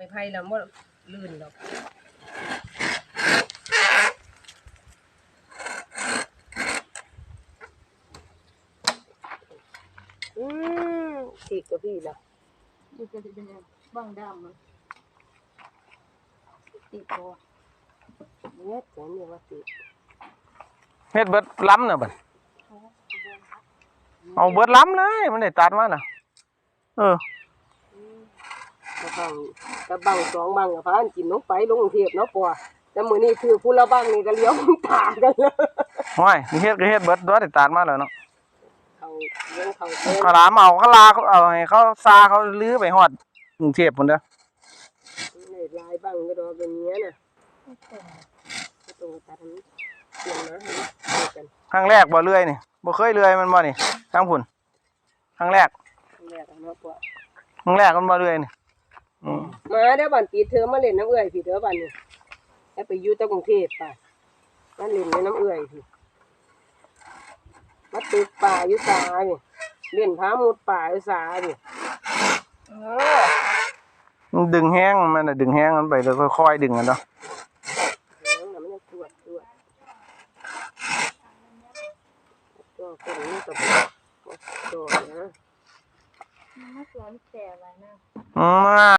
ไม่ไผ่แล้วบ่ลื่นดอกอืมติดกับพี่ละมันจะเป็นยังบ้างดำมันติดตัวเนี่ยแต่เนี่ยว่าติดเฮ็ดเบิดล้ำน่ะบัดเอาเบิดล้ำเลย มันได้ตัดมาน่ะ เออ กระบังกระบังสองบังกับพานกินลงไปลงกรุงเทพเนาะปัวแต่มื้อนี้คือผู้ละบังนี่ก็เลี้ยวมันตากันเลยห้อยนี่เฮ็ดก็เฮ็ดเบิดตัวได้ตัดมาแล้วเนาะเขาเลี้ยงเขาเต้นเขาลามเอาเขาลาเขาเอาให้เขาซาเขาลื้อไปฮอดกรุงเทพพุ่นเด้อในลายบังก็ดอกเป็นเงี้ยน่ะก็ตรงกับตาทำนี้เสียงนะให้ดูกันครั้งแรกบ่เลื่อยนี่บ่เคยเลื่อยมันบ่นี่ทางพุ่นครั้งแรกครั้งแรกอะเนาะปัวครั้งแรกมันบ่เลื่อยนี่อื มมาเด้อบันปีเธอมาเล่นน้ำเอื้อยพี่เด้อบันนี่แล้วไปอยู่แตะกรุงเทพป่ะมาเล่นในน้ำเอื้อยพี่มาตึกป่าอยู่สานี่เล่นพามุดป่าอยู่สานี่เออมันดึงแห้งมันน่ะดึงแห้งมันไปแล้วค่อยๆดึงกันเนาะน้องน่ะมันยังตรวจตรวจตัวคนนี้กับตัวนะมันสวนแต่อะไรนะอืม